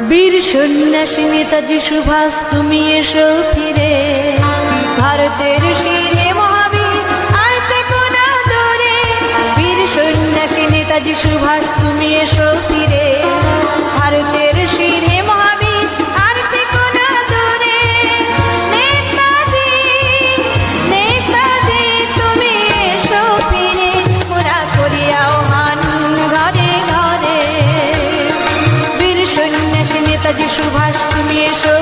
বীর সন্ন্যাসী নেতাজি সুভাষ তুমি এসো ফিরে। ভারতের নেতাজি সুভাষ তুমি এসো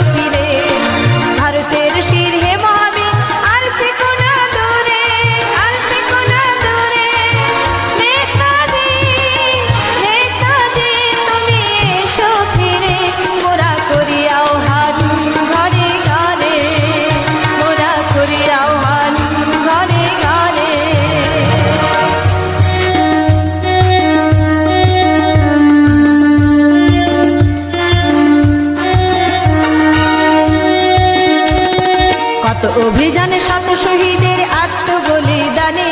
শত অভিযানে শত শহীদের আত্মবলিদানে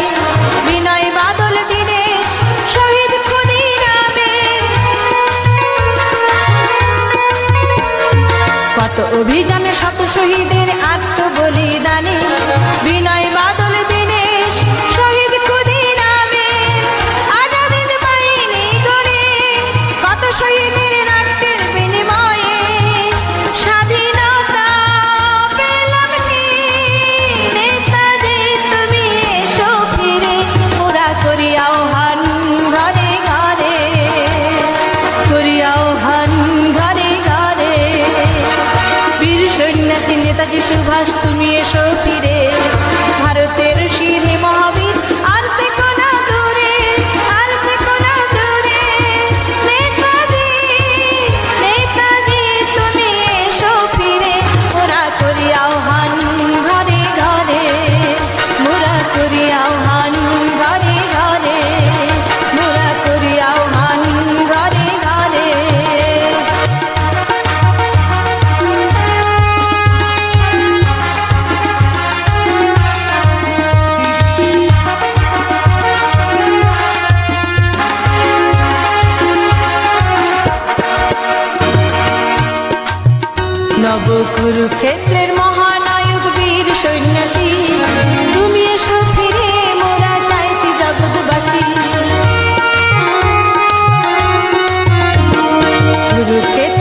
বিনয় বাদল দিনে শহীদ কত অভিযানে শত শহীদের সুভাষ তুমি এসো ফিরে। কুরুক্ষেত্রের মহানায়ক বীর সন্ন্যাসী তুমি এসো ফিরে মোরা চাইছি জগৎবাসী। কুরুক্ষেত্র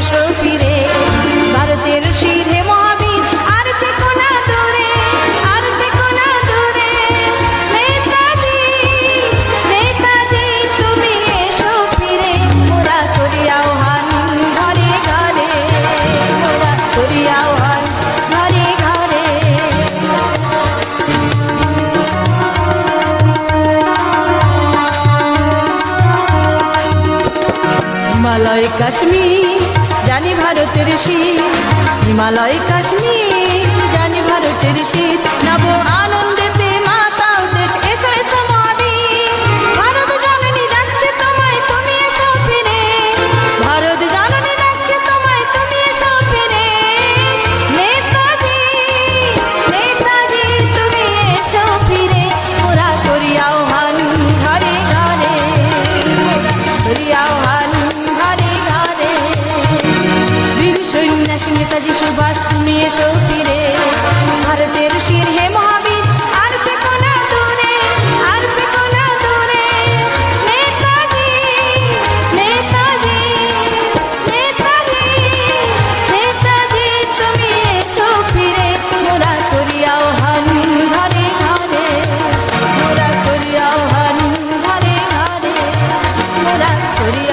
এসো ফিরে ভারতের শিরে মহাবীর। আর থেকো না দূরে, আর থেকো না দূরে। নেতাজি নেতাজি, তুমি এসো ফিরে। মোরা চড়িয়াও হান ঘরে ঘরে মোরা চড়িয়াও হান ঘরে ঘরে। মালয় কাশ্মীর জানি ভারতের শীত হিমালয় কাশ্মীর জানি ভারতের শীত। 우리